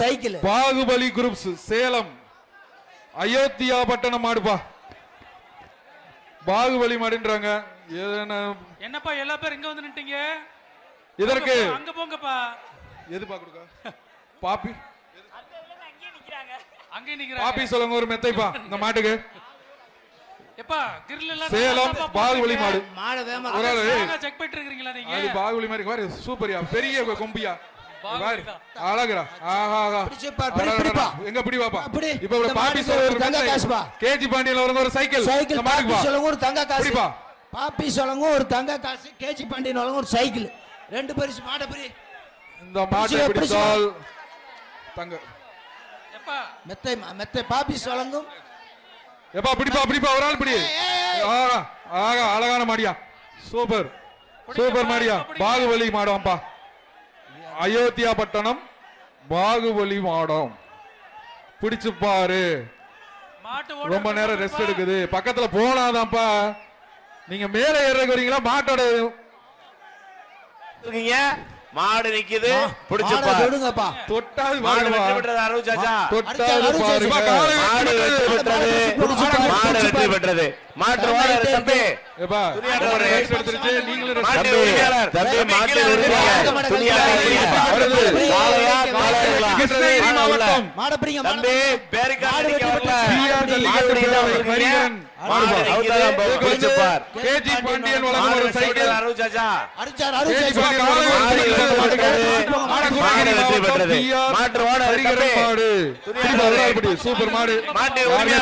Cycle. Baahubali groups Salem. Ayothiya பட்டணம் மாடுப்பா பாகுபலி மாடுன்றாங்க. என்னப்பா எல்லா பேரும் இங்க வந்து நின்ட்டீங்க இதற்கு அங்க போங்கப்பா. எதுப்பா கொடுக்க? பாப்பி. அங்கே நிக்கிறாங்க. பாப்பி சொல்லுங்க ஒரு மெத்தைப்பா இந்த மாட்டுக்கு. எப்பா கிரில் எல்லாம் சேலம் பாகுபலி மாடு. மாட வேமா செக் பண்ணிட்டு இருக்கீங்களா நீங்க? அது பாகுபலி மாதிரி பாரு சூப்பரியா பெரிய கொம்பியா. அழகுடா. ஆஹா. எங்க பிடி பாப்பா. இப்ப இந்த பாப்பி சொல்ல ஒரு தங்க காசுப்பா. கேஜி பாண்டியன்ல வருங்க ஒரு சைக்கிள். சைக்கிள் பாப்பி சொல்லுங்க ஒரு தங்க காசு. பாப்பி சொல்லுங்க ஒரு தங்க காசு கேஜி பாண்டியன் ஒரு சைக்கிள். ரெண்டு பரிசு மாட பிரி. இந்த மாட்டை பிடித்தால் தங்க. எப்பா? மெத்தை மா- மெத்தை பாப்பி சொல்லுங்கும் எப்பா பிடிப்பா பிடிப்பா ஒரு ஆள் பிடி. ஆகா ஆகா அழகான மாடியா. சூப்பர். சூப்பர் மாடியா. பாகுபலி மாடம்ப்பா அயோத்தியா பட்டணம் பாகுபலி மாடம் பிடிச்சு பாரு. ரொம்ப நேரம் ரெஸ்ட் எடுக்குது. பக்கத்துல போனாதான்ப்பா நீங்க மேல ஏறக்கு வரீங்களா மாட்டோட இருக்கீங்க மாடு நிக்குது. பிடிச்சு மாட. வெற்றி பெற்றது அருள் சாச்சா. பாருங்க. மாடு வெட்டி வெற்றி. பெற்றது. மாடு வெற்றி பெற்றது. மாட்டு ஓனர் தம்பி. உரிமையாளர் தம்பி பாண்டியன் வழங்கும் மாடு ஒரு சைக்கிள். சூப்பர் மாடு. மாட்டு